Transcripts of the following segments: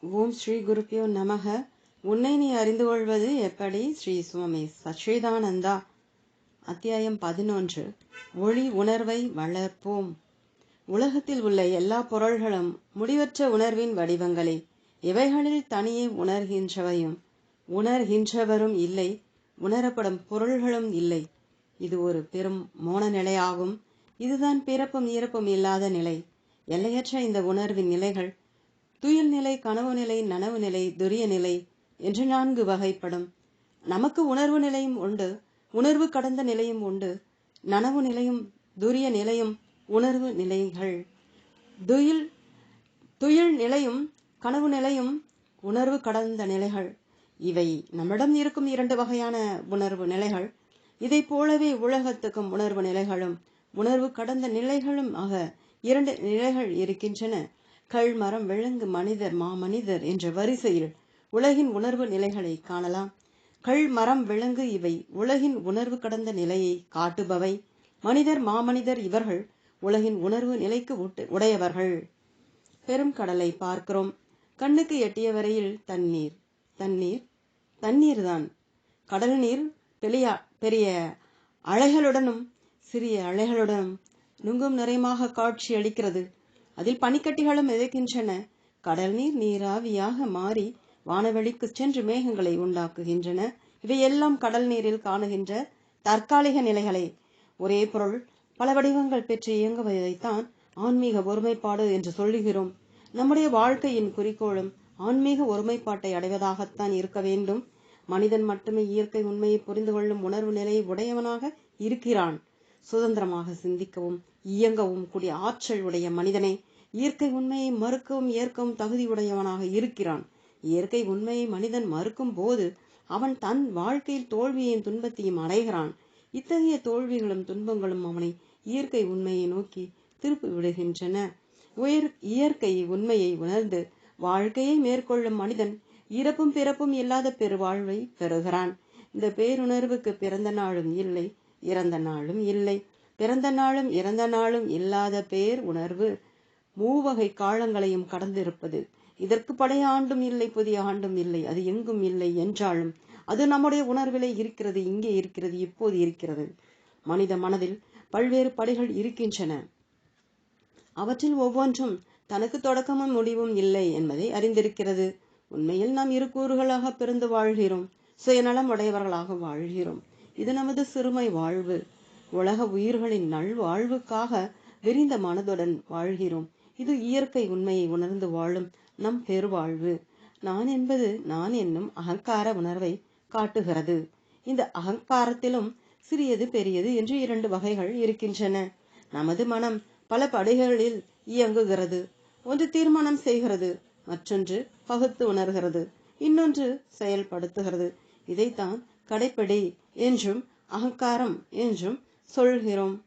ஓம் ஸ்ரீ குருப்பியோ நமக. உன்னை நீ அறிந்து கொள்வது எப்படி? ஸ்ரீ சுவாமி சச்சிதானந்தா. அத்தியாயம் பதினொன்று. ஒளி உணர்வை வளர்ப்போம். உலகத்தில் உள்ள எல்லா பொருள்களும் முடிவற்ற உணர்வின் வடிவங்களே. இவைகளில் தனியே உணர்கின்றவையும். உணர்கின்றவரும் இல்லை உணரப்படும் பொருள்களும் இல்லை. இது ஒரு பெரும் மோன நிலையாகும் இதுதான் பிறப்பும் இறப்பும் இல்லாத நிலை. எல்லையற்ற இந்த உணர்வின் நிலைகள் துயில் நிலை கனவு நிலை நனவு நிலை துரிய நிலை என்று நான்கு வகைப்படும். நமக்கு உணர்வு நிலையும் உண்டு உணர்வு கடந்த நிலையும் உண்டு நனவு நிலையும் துரிய நிலையும் உணர்வு நிலைகள். துயில் துயில் நிலையும் கனவு நிலையும் உணர்வு கடந்த நிலைகள். இவை நம்மிடம் இருக்கும் இரண்டு வகையான உணர்வு நிலைகள். இதை போலவே உலகத்துக்கும் உணர்வு நிலைகளும் உணர்வு கடந்த நிலைகளும் ஆக இரண்டு நிலைகள் இருக்கின்றன. கள்மரம் விலங்கு மனிதர் மாமனிதர் என்ற வரிசையில் உலகின் உணர்வு நிலைகளை காணலாம். கள்மரம் விலங்கு இவை உலகின் உணர்வு கடந்த நிலையை காட்டுபவை. மனிதர் மாமனிதர் இவர்கள் உலகின் உணர்வு நிலைக்கு உடையவர்கள். பெரும் கடலை பார்க்கிறோம். கண்ணுக்கு எட்டிய வரையில் தண்ணீர். தண்ணீர்? தண்ணீர் தான் கடல் நீர் பெரிய பெரிய அலைகளுடனும் சிறிய அலைகளுடனும் நுங்கும் நிறையமாக காட்சி அளிக்கிறது. அதில் பனிக்கட்டிகளும் மிதக்கின்றன. கடல் நீர் நீராவியாக மாறி வானவெளிக்கு சென்று மேகங்களை உண்டாக்குகின்றன. இவையெல்லாம் கடல் நீரில் காணுகின்ற தற்காலிக நிலைகளே. ஒரே பொருள் பல வடிவங்கள் பெற்று இயங்குவதைத்தான் ஆன்மீக ஒருமைப்பாடு என்று சொல்லுகிறோம். நம்முடைய வாழ்க்கையின் குறிக்கோளும் ஆன்மீக ஒருமைப்பாட்டை அடைவதாகத்தான் இருக்க வேண்டும். மனிதன் மட்டுமே இயற்கை உண்மையை புரிந்து கொள்ளும் உணர்வு நிலையை உடையவனாக இருக்கிறான். சுதந்திரமாக சிந்திக்கவும் இயங்கவும் கூடிய ஆற்றல் உடைய மனிதனை இயற்கை உண்மையை மறுக்கவும் ஏற்கவும் தகுதியுடையவனாக இருக்கிறான். இயற்கை உண்மையை மனிதன் மறுக்கும் போது அவன் தன் வாழ்க்கையில் தோல்வியையும் துன்பத்தையும் அடைகிறான். இத்தகைய தோல்விகளும் துன்பங்களும் அவனை இயற்கை உண்மையை நோக்கி திருப்பி விடுகின்றன. உயர் இயற்கை உண்மையை உணர்ந்து வாழ்க்கையை மேற்கொள்ளும் மனிதன் இறப்பும் பிறப்பும் இல்லாத பெருவாழ்வை பெறுகிறான். இந்த பேருணர்வுக்கு பிறந்த நாளும் இல்லை இறந்த நாளும் இல்லை. பிறந்த நாளும் இறந்த நாளும் இல்லாத பேர் உணர்வு மூவகை காலங்களையும் கடந்திருப்பது. இதற்கு பழைய ஆண்டும் இல்லை புதிய ஆண்டும் இல்லை. அது எங்கும் இல்லை என்றாலும் அது நம்முடைய உணர்விலே இருக்கிறது இங்கே இருக்கிறது இப்போது இருக்கிறது. மனித மனதில் பல்வேறு படைகள் இருக்கின்றன. அவற்றில் ஒவ்வொன்றும் தனக்கு தொடக்கமும் முடிவும் இல்லை என்பதை அறிந்திருக்கிறது. உண்மையில் நாம் இரு கூறுகளாக பிறந்து வாழ்கிறோம். சுயநலம் உடையவர்களாக வாழ்கிறோம். இது நமது சிறுமை வாழ்வு. உலக உயிர்களின் நல்வாழ்வுக்காக விரிந்த மனதுடன் வாழ்கிறோம். இது இயற்கை உண்மையை உணர்ந்து வாழும் நம் பெருவாழ்வு. நான் என்பது நான் என்னும் அகங்கார உணர்வை காட்டுகிறது. இந்த அகங்காரத்திலும் சிறியது பெரியது என்று இரண்டு வகைகள் இருக்கின்றன. நமது மனம் பல படைகளில் இயங்குகிறது. ஒன்று தீர்மானம் செய்கிறது மற்றொன்று பகுத்து உணர்கிறது இன்னொன்று செயல்படுத்துகிறது. இதைத்தான் கடைப்பிடி என்றும் அகங்காரம் என்றும் சொல்கிறோம்.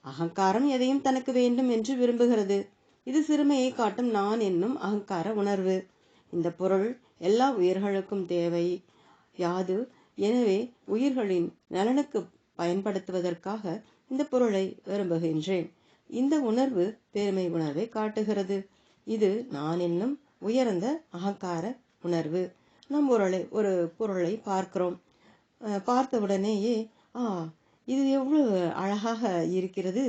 அகங்காரம் எதையும் தனக்கு வேண்டும் என்று விரும்புகிறது. இது சிறுமையை காட்டும் நான் என்னும் அகங்கார உணர்வு. இந்த பொருள் எல்லா உயிர்களுக்கும் தேவை. யாது எனவே உயிர்களின் நலனுக்கு பயன்படுத்துவதற்காக இந்த பொருளை விரும்புகின்றேன். இந்த உணர்வு பெருமை உணர்வை காட்டுகிறது. இது நான் என்னும் உயர்ந்த அகங்கார உணர்வு. நம் பொருளை ஒரு பொருளை பார்க்கிறோம். பார்த்தவுடனேயே ஆ இது எவ்வளவு அழகாக இருக்கிறது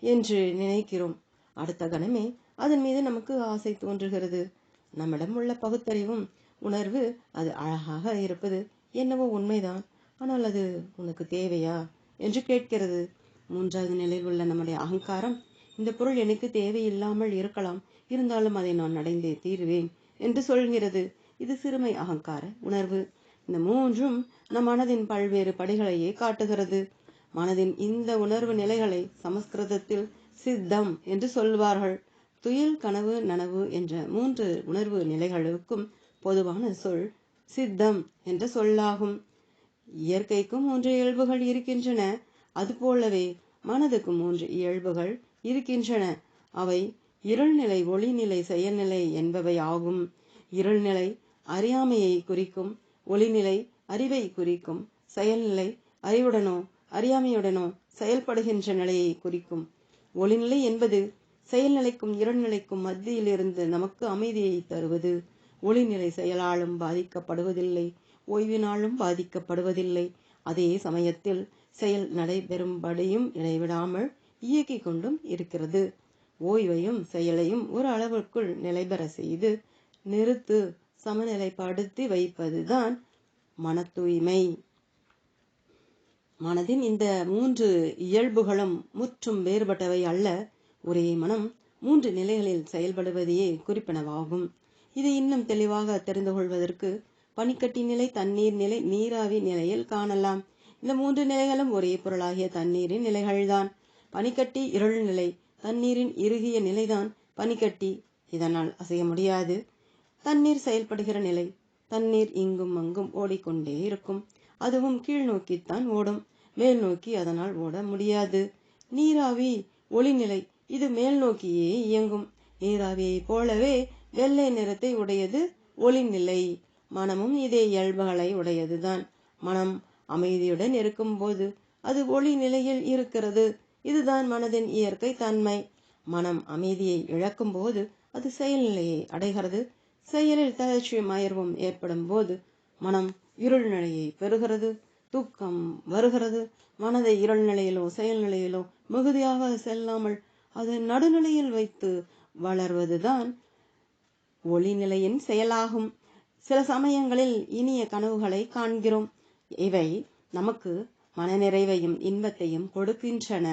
என்று நினைக்கிறோம். அடுத்த கணமே அதன் மீது நமக்கு ஆசை தோன்றுகிறது. நம்மிடம் உள்ள பகுத்தறிவும் உணர்வு அது அழகாக இருப்பது என்னவோ உண்மைதான். ஆனால் அது உனக்கு தேவையா? என்று கேட்கிறது. மூன்றாவது நிலையில் உள்ள நம்முடைய அகங்காரம் இந்த பொருள் எனக்கு தேவையில்லாமல் இருக்கலாம். இருந்தாலும் அதை நான் அடைந்தே தீருவேன் என்று சொல்கிறது. இது சிறுமை அகங்கார உணர்வு. இந்த மூன்றும் நம் மனதின் பல்வேறு படிகளையே காட்டுகிறது. மனதின் இந்த உணர்வு நிலைகளை சமஸ்கிருதத்தில் சித்தம் என்று சொல்வார்கள். துயில் கனவு நனவு என்ற மூன்று உணர்வு நிலைகளுக்கும் பொதுவான சொல் சித்தம் என்ற சொல்லாகும். இயற்கைக்கும் மூன்று இயல்புகள் இருக்கின்றன. அதுபோலவே மனதுக்கும் மூன்று இயல்புகள் இருக்கின்றன. அவை இருள்நிலை ஒளிநிலை செயல்நிலை என்பவை ஆகும் இருள்நிலை அறியாமையை குறிக்கும் ஒளிநிலை அறிவை குறிக்கும் செயல்நிலை அறிவுடனோ அறியாமையுடனோ செயல்படுகின்ற நிலையை குறிக்கும். ஒளிநிலை என்பது செயல்நிலைக்கும் இருநிலைக்கும் மத்தியிலிருந்து நமக்கு அமைதியை தருவது. ஒளிநிலை செயலாலும் பாதிக்கப்படுவதில்லை ஓய்வினாலும் பாதிக்கப்படுவதில்லை. அதே சமயத்தில் செயல் நடைபெறும்படியும் இடைவிடாமல் இயக்கிக் கொண்டும் இருக்கிறது. ஓய்வையும் செயலையும் ஒரு அளவிற்குள் நிலைபெற செய்து நிறுத்து சமநிலைப்படுத்தி வைப்பதுதான் மன தூய்மை மனதின் இந்த மூன்று இயல்புகளும் முற்றும் வேறுபட்டவை அல்ல. ஒரே மனம் மூன்று நிலைகளில் செயல்படுவதையே குறிப்பினவாகும். இதை இன்னும் தெளிவாக தெரிந்து கொள்வதற்கு பனிக்கட்டி நிலை தண்ணீர் நிலை நீராவி நிலையில் காணலாம். இந்த மூன்று நிலைகளும் ஒரே பொருளாகிய தண்ணீரின் நிலைகள்தான். பனிக்கட்டி இருள் நிலை தண்ணீரின் இறுகிய நிலைதான் பனிக்கட்டி. இதனால் அசைய முடியாது. தண்ணீர் செயல்படுகிற நிலை. தண்ணீர் இங்கும் அங்கும் ஓடிக்கொண்டே இருக்கும். அதுவும் கீழ் நோக்கித்தான் ஓடும். மேல் நோக்கி அதனால் ஓட முடியாது. நீராவி ஒளிநிலை. இது மேல் நோக்கியே இயங்கும். நீராவியைப் போலவே வெள்ளை நிறத்தை உடையது ஒளிநிலை. மனமும் இதே இயல்புகளை உடையதுதான். மனம் அமைதியுடன் இருக்கும்போது அது ஒளி நிலையில் இருக்கிறது. இதுதான் மனதின் இயற்கை தன்மை. மனம் அமைதியை இழக்கும் போது அது செயல்நிலையை அடைகிறது. செயலில் தளர்ச்சியும் அயர்வும் ஏற்படும் போது மனம் இருள் நிலையை பெறுகிறது தூக்கம் வருகிறது. மனதை இருள் நிலையிலோ செயல் நிலையிலோ மிகுதியாக செல்லாமல் அது நடுநிலையில் வைத்து வளர்வதுதான் ஒளி நிலையின் செயலாகும். சில சமயங்களில் இனிய கனவுகளை காண்கிறோம். இவை நமக்கு மனநிறைவையும் இன்பத்தையும் கொடுக்கின்றன.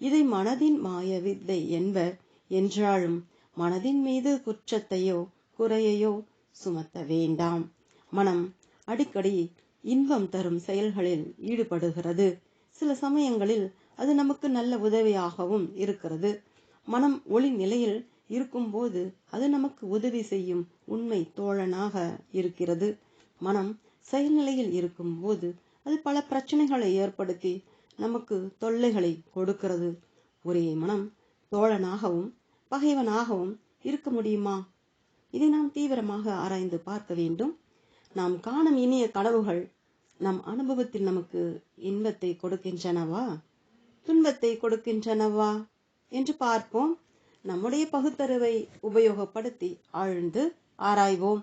இதை மனதின் மாய வித்தை என்பர் என்றாலும் மனதின் மீது குற்றத்தையோ குறையையோ சுமத்த வேண்டாம். மனம் அடிக்கடி இன்பம் தரும் செயல்களில் ஈடுபடுகிறது. சில சமயங்களில் அது நமக்கு நல்ல உதவியாகவும் இருக்கிறது. மனம் ஒளி நிலையில் இருக்கும்போது அது நமக்கு உதவி செய்யும் உண்மை தோழனாக இருக்கிறது. மனம் செயல்நிலையில் இருக்கும்போது அது பல பிரச்சனைகளை ஏற்படுத்தி நமக்கு தொல்லைகளை கொடுக்கிறது. ஒரே மனம் தோழனாகவும் பகைவனாகவும் இருக்க முடியுமா? இதை நாம் தீவிரமாக ஆராய்ந்து பார்க்க வேண்டும். நாம் காணும் இனிய கனவுகள் நம் அனுபவத்தில் நமக்கு இன்பத்தை கொடுக்கின்றனவா? துன்பத்தை கொடுக்கின்றனவா? என்று பார்ப்போம். நம்முடைய பகுத்தறிவை உபயோகப்படுத்தி ஆழ்ந்து ஆராய்வோம்.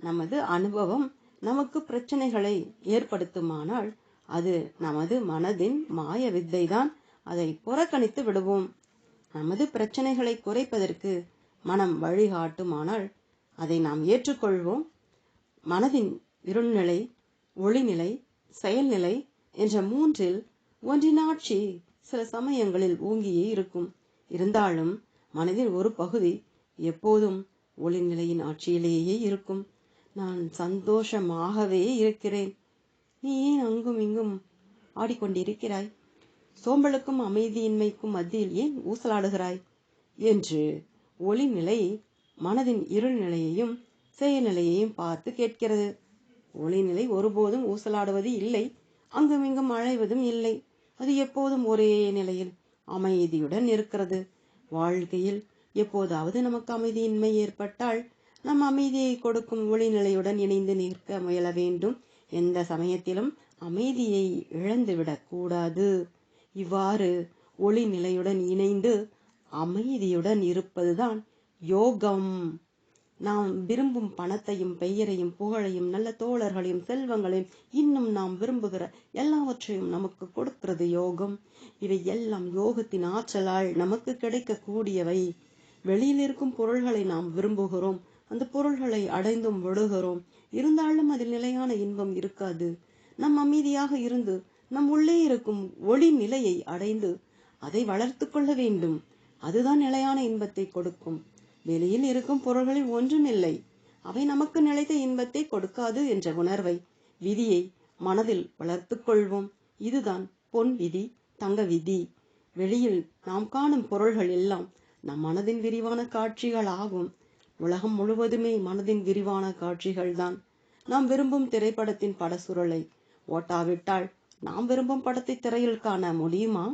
நமது அனுபவம் நமக்கு பிரச்சனைகளை ஏற்படுத்துமானால் அது நமது மனதின் மாய வித்தைதான். அதை புறக்கணித்து விடுவோம். நமது பிரச்சனைகளை குறைப்பதற்கு மனம் வழிகாட்டுமானால் அதை நாம் ஏற்றுக்கொள்வோம். மனதின் இருள்நிலை ஒளிநிலை செயல்நிலை என்ற மூன்றில் ஒன்றின் ஆட்சி சில சமயங்களில் ஓங்கியே இருக்கும். இருந்தாலும் மனதின் ஒரு பகுதி எப்போதும் ஒளிநிலையின் ஆட்சியிலேயே இருக்கும். நான் சந்தோஷமாகவே இருக்கிறேன். நீ ஏன் அங்கும் இங்கும் ஆடிக்கொண்டிருக்கிறாய்? சோம்பலுக்கும் அமைதியின்மைக்கும் மத்தியில் ஏன் ஊசலாடுகிறாய்? என்று ஒளிநிலை மனதின் இருள் நிலையையும் செயல்நிலையையும் பார்த்து கேட்கிறது. ஒளிநிலை ஒருபோதும் ஊசலாடுவது இல்லை. அங்குமிங்கும் அழைவதும் இல்லை. அது எப்போதும் ஒரே நிலையில் அமைதியுடன் இருக்கிறது. வாழ்க்கையில் எப்போதாவது நமக்கு அமைதியின்மை ஏற்பட்டால் நம் அமைதியை கொடுக்கும் ஒளிநிலையுடன் இணைந்து நிற்க முயல வேண்டும். எந்த சமயத்திலும் அமைதியை இழந்துவிடக்கூடாது இவ்வாறு ஒளி நிலையுடன் இணைந்து அமைதியுடன் இருப்பதுதான் யோகம். நாம் விரும்பும் பணத்தையும் பெயரையும் புகழையும் நல்ல தோழர்களையும் செல்வங்களையும் இன்னும் நாம் விரும்புகிற எல்லாவற்றையும் நமக்கு கொடுக்கிறது யோகம். இவை எல்லாம் யோகத்தின் ஆற்றலால் நமக்கு கிடைக்கக்கூடியவை. வெளியில் இருக்கும் பொருள்களை நாம் விரும்புகிறோம். அந்த பொருள்களை அடைந்தும் விடுகிறோம். இருந்தாலும் அதில் நிலையான இன்பம் இருக்காது. நம் அமைதியாக இருந்து நம் உள்ளே இருக்கும் ஒளி நிலையை அடைந்து அதை வளர்த்து கொள்ள வேண்டும். அதுதான் நிலையான இன்பத்தை கொடுக்கும். வெளியில் இருக்கும் பொருள்களில் ஒன்றுமில்லை அவை நமக்கு நிலைத்த இன்பத்தை கொடுக்காது என்ற உணர்வை விதியை மனதில் வளர்த்து கொள்வோம். இதுதான் பொன் விதி தங்க விதி. வெளியில் நாம் காணும் பொருள்கள் எல்லாம் நம் மனதின் விரிவான காட்சிகள் ஆகும் உலகம் முழுவதுமே மனதின் விரிவான காட்சிகள் தான் நாம் விரும்பும் திரைப்படத்தின் படசுருளை ஓட்டாவிட்டால் நாம் விரும்பும் படத்தை திரையில் காண முடியுமா?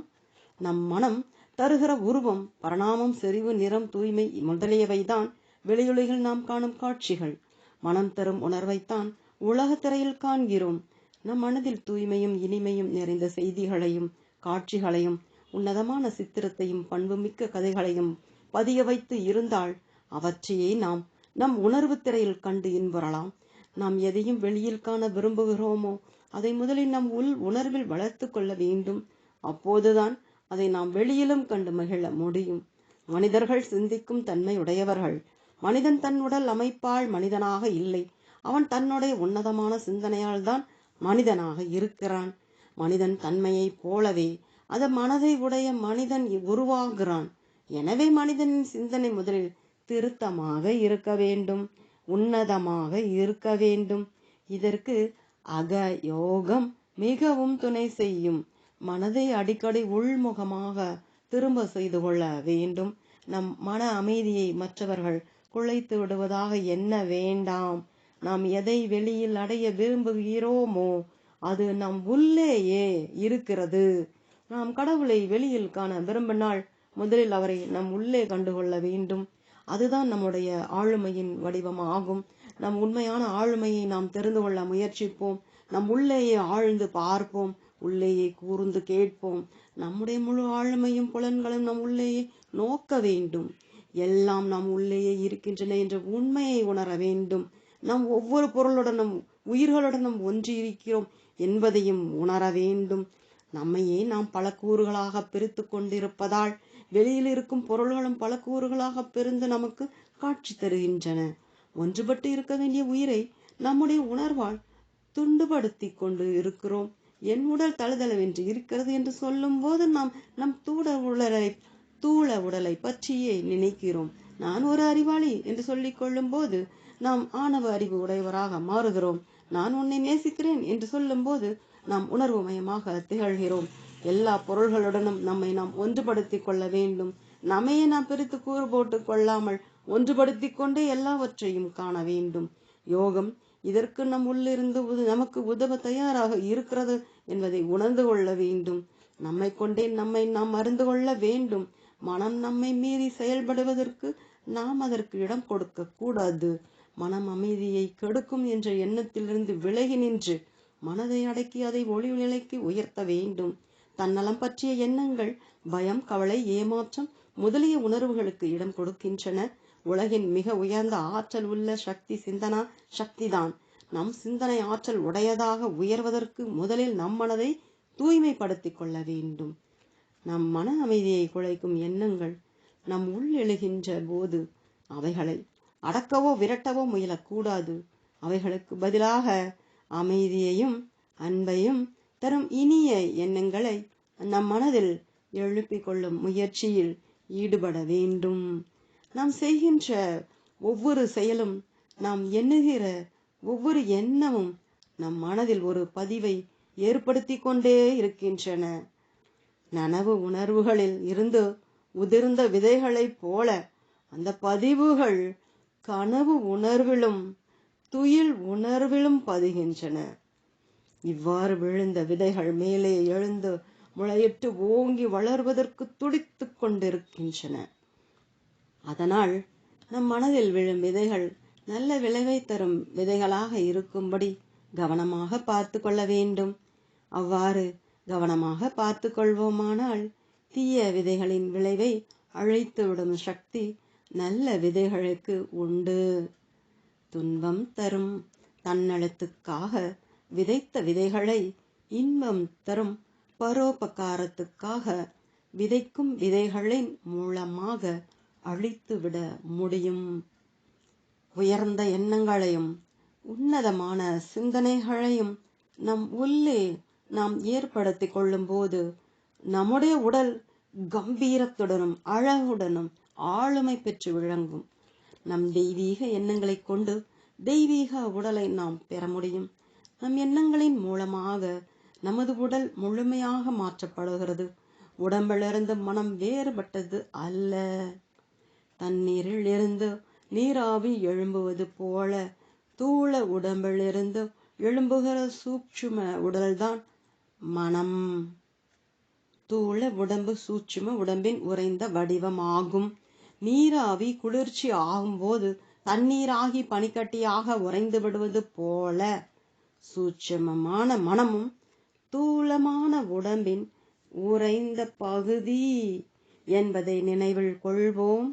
நம் மனம் தருகிற உருவம் பரணாமம் செறிவு நிறம் தூய்மை முதலியவைதான் வெளியுலகில் நாம் காணும் காட்சிகள். மனம் தரும் உணர்வைத்தான் உலக திரையில் காண்கிறோம். நம் மனதில் தூய்மையும் இனிமையும் நிறைந்த செய்திகளையும் காட்சிகளையும் உன்னதமான சித்திரத்தையும் பண்புமிக்க கதைகளையும் பதிய வைத்து இருந்தால் அவற்றையே நாம் நம் உணர்வு திரையில் கண்டு இன்புறலாம். நாம் எதையும் வெளியில் காண விரும்புகிறோமோ அதை முதலில் நம் உள் உணர்வில் வளர்த்து கொள்ள வேண்டும். அப்போதுதான் அதை நாம் வெளியிலும் கண்டு மகிழ முடியும். மனிதர்கள் சிந்திக்கும் தன்மை உடையவர்கள் மனிதன் தன் உடல் அமைப்பால் மனிதனாக இல்லை. அவன் தன்னுடைய உன்னதமான சிந்தனையால் தான் மனிதனாக இருக்கிறான். மனிதன் தன்மையைப் போலவே அந்த மனதை உடைய மனிதன் உருவாகிறான். எனவே மனிதனின் சிந்தனை முதலில் திருத்தமாக இருக்க வேண்டும் உன்னதமாக இருக்க வேண்டும். இதற்கு அக யோகம் மிகவும் துணை செய்யும். மனதை அடிக்கடி உள்முகமாக திரும்ப செய்து கொள்ள வேண்டும். நம் மன அமைதியை மற்றவர்கள் குலைத்து விடுவதாக என்ன வேண்டாம்? நாம் எதை வெளியில் அடைய விரும்புகிறோமோ அது நம் உள்ளேயே இருக்கிறது. நாம் கடவுளை வெளியில் காண விரும்பினால் முதலில் அவரை நம் உள்ளே கண்டுகொள்ள வேண்டும். அதுதான் நம்முடைய ஆளுமையின் வடிவமாகும். நம் உண்மையான ஆளுமையை நாம் தெரிந்து கொள்ள முயற்சிப்போம். நம் உள்ளேயே ஆழ்ந்து பார்ப்போம். உள்ளேயே கூர்ந்து கேட்போம். நம்முடைய முழு ஆளுமையும் புலன்களும் நம் உள்ளேயே நோக்க வேண்டும். எல்லாம் நம் உள்ளேயே இருக்கின்றன என்ற உண்மையை உணர வேண்டும். நாம் ஒவ்வொரு பொருளுடனும் உயிர்களுடனும் ஒன்றி இருக்கிறோம் என்பதையும் உணர வேண்டும். நம்மையே நாம் பல கூறுகளாக பிரித்து கொண்டிருப்பதால் வெளியில் இருக்கும் பொருள்களும் பல கூறுகளாக பிரிந்து நமக்கு காட்சி தருகின்றன. ஒன்றுபட்டு இருக்க வேண்டிய உயிரை நம்முடைய உணர்வால் துண்டுபடுத்தி கொண்டு இருக்கிறோம். என் உடல் தழுதளவென்று இருக்கிறது என்று சொல்லும் போது நாம் நம் தூட உடலை தூள உடலை பற்றியே நினைக்கிறோம். நான் ஒரு அறிவாளி என்று சொல்லிக் கொள்ளும் போது நாம் ஆணவ அறிவு உடையவராக மாறுகிறோம். நான் உன்னை நேசிக்கிறேன் என்று சொல்லும் போது நாம் உணர்வு மயமாக திகழ்கிறோம். எல்லா பொருள்களுடனும் நம்மை நாம் ஒன்றுபடுத்திக் கொள்ள வேண்டும். நம்மையே நாம் பிரித்து கூறு போட்டுக் கொள்ளாமல் ஒன்றுபடுத்திக் கொண்டே எல்லாவற்றையும் காண வேண்டும். யோகம் இதற்கு நம் உள்ளிருந்து நமக்கு உதவ தயாராக இருக்கிறது என்பதை உணர்ந்து கொள்ள வேண்டும். நம்மை கொண்டே நம்மை நாம் அறிந்து கொள்ள வேண்டும். மனம் நம்மை மீறி செயல்படுவதற்கு நாம் அதற்கு இடம் கொடுக்க கூடாது. மனம் அமைதியை கெடுக்கும் என்ற எண்ணத்திலிருந்து விலகி நின்று மனதை அடக்கி அதை ஒளி நிலைக்கு உயர்த்த வேண்டும். தன்னலம் பற்றிய எண்ணங்கள் பயம் கவலை ஏமாற்றம் முதலிய உணர்வுகளுக்கு இடம் கொடுக்கின்றன. உலகின் மிக உயர்ந்த ஆற்றல் உள்ள சக்தி சிந்தனா சக்திதான். நம் சிந்தனை ஆற்றல் உடையதாக உயர்வதற்கு முதலில் நம் மனதை தூய்மைப்படுத்திக் கொள்ள வேண்டும். நம் மன அமைதியை குலைக்கும் எண்ணங்கள் நம் உள் எழுகின்ற போது அவைகளை அடக்கவோ விரட்டவோ முயலக்கூடாது. அவைகளுக்கு பதிலாக அமைதியையும் அன்பையும் தரும் இனிய எண்ணங்களை நம் மனதில் எழுப்பிக் கொள்ளும் முயற்சியில் ஈடுபட வேண்டும். நாம் செய்கின்ற ஒவ்வொரு செயலும் நாம் எண்ணுகிற ஒவ்வொரு எண்ணமும் நம் மனதில் ஒரு பதிவை ஏற்படுத்தி கொண்டே இருக்கின்றன. நனவு உணர்வுகளில் இருந்து உதிர்ந்த விதைகளைப் போல அந்த பதிவுகள் கனவு உணர்விலும் துயில் உணர்விலும் பதிகின்றன. இவ்வாறு விழுந்த விதைகள் மேலே எழுந்து முளையிட்டு ஓங்கி வளர்வதற்கு துடித்துக் கொண்டிருக்கின்றன. அதனால் நம் மனதில் விழும் விதைகள் நல்ல விளைவை தரும் விதைகளாக இருக்கும்படி கவனமாக பார்த்து கொள்ள வேண்டும். அவ்வாறு கவனமாக பார்த்து கொள்வோமானால் தீய விதைகளின் விளைவை அழைத்துவிடும் சக்தி நல்ல விதைகளுக்கு உண்டு. துன்பம் தரும் தன்னலத்துக்காக விதைத்த விதைகளை இன்பம் தரும் பரோபகாரத்துக்காக விதைக்கும் விதைகளின் மூலமாக அழித்துவிட முடியும். உயர்ந்த எண்ணங்களையும் உன்னதமான சிந்தனைகளையும் நம் உள்ளே நாம் ஏற்படுத்திக் கொள்ளும்போது நம்முடைய உடல் கம்பீரத்துடனும் அழகுடனும் ஆளுமை பெற்று விளங்கும். நம் தெய்வீக எண்ணங்களை கொண்டு தெய்வீக உடலை நாம் பெற முடியும். நம் எண்ணங்களின் மூலமாக நமது உடல் முழுமையாக மாற்றப்படுகிறது. உடம்பிலிருந்து மனம் வேறுபட்டது அல்ல. தண்ணீரில் இருந்து நீராவி எழும்புவது போல தூள உடம்பிலிருந்து எழும்புகிற சூட்சும உடல்தான் மனம். தூள உடம்பு சூட்சும உடம்பின் உறைந்த வடிவமாகும். நீராவி குளிர்ச்சி ஆகும்போது தண்ணீராகி பனிக்கட்டியாக உறைந்து விடுவது போல சூட்சமமான மனமும் தூளமான உடம்பின் உறைந்த பகுதி என்பதை நினைவில் கொள்வோம்.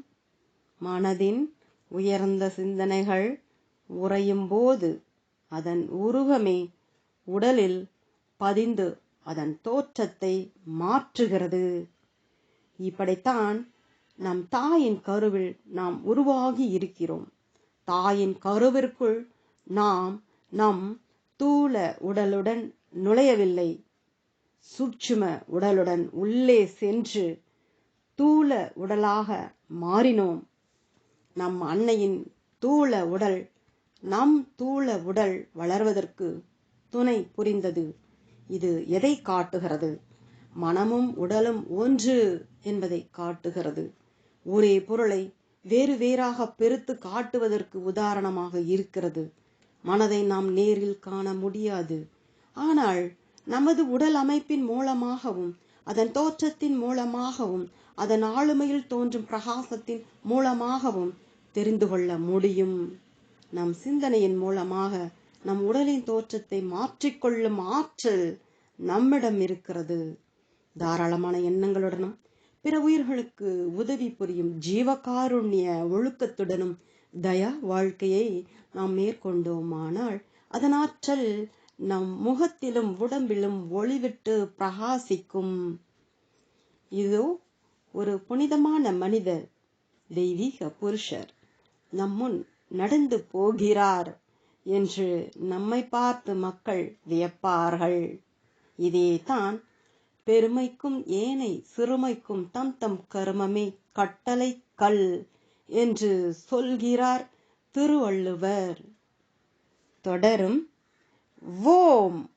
மனதின் உயர்ந்த சிந்தனைகள் உறையும் போது அதன் உருவமே உடலில் பதிந்து அதன் தோற்றத்தை மாற்றுகிறது. இப்படித்தான் நம் தாயின் கருவில் நாம் உருவாகி இருக்கிறோம். தாயின் கருவிற்குள் நாம் நம் தூள உடலுடன் நுழையவில்லை. சூட்சும உடலுடன் உள்ளே சென்று தூள உடலாக மாறினோம். நம் அன்னையின் தூள உடல் நம் தூள உடல் வளர்வதற்கு துணை புரிந்தது. இது எதை காட்டுகிறது? மனமும் உடலும் ஒன்று என்பதை காட்டுகிறது. ஒரே பொருளை வேறு வேறாக பெருத்து காட்டுவதற்கு உதாரணமாக இருக்கிறது. மனதை நாம் நேரில் காண முடியாது. ஆனால் நமது உடல் அமைப்பின் மூலமாகவும் அதன் தோற்றத்தின் மூலமாகவும் அதன் ஆளுமையில் தோன்றும் பிரகாசத்தின் மூலமாகவும் தெரிந்து கொள்ள முடியும். நம் சிந்தனையின் மூலமாக நம் உடலின் தோற்றத்தை மாற்றிக்கொள்ளும் ஆற்றல் நம்மிடம் இருக்கிறது. தாராளமான எண்ணங்களுடனும் பிற உயிர்களுக்கு உதவி புரியும் ஜீவகாருண்ய ஒழுக்கத்துடனும் தயா வாழ்க்கையை நாம் மேற்கொண்டோமானால் அதன் ஆற்றல் நம் முகத்திலும் உடம்பிலும் ஒளிவிட்டு பிரகாசிக்கும். இதோ ஒரு புனிதமான மனிதர் தெய்வீக புருஷர். நம்முன் நடந்து போகிறார் என்று நம்மை பார்த்து மக்கள் வியப்பார்கள். இதேதான் பெருமைக்கும் ஏனை சிறுமைக்கும் தம் தம் கருமமே கட்டளை கல் என்று சொல்கிறார் திருவள்ளுவர். தொடரும். ஓம்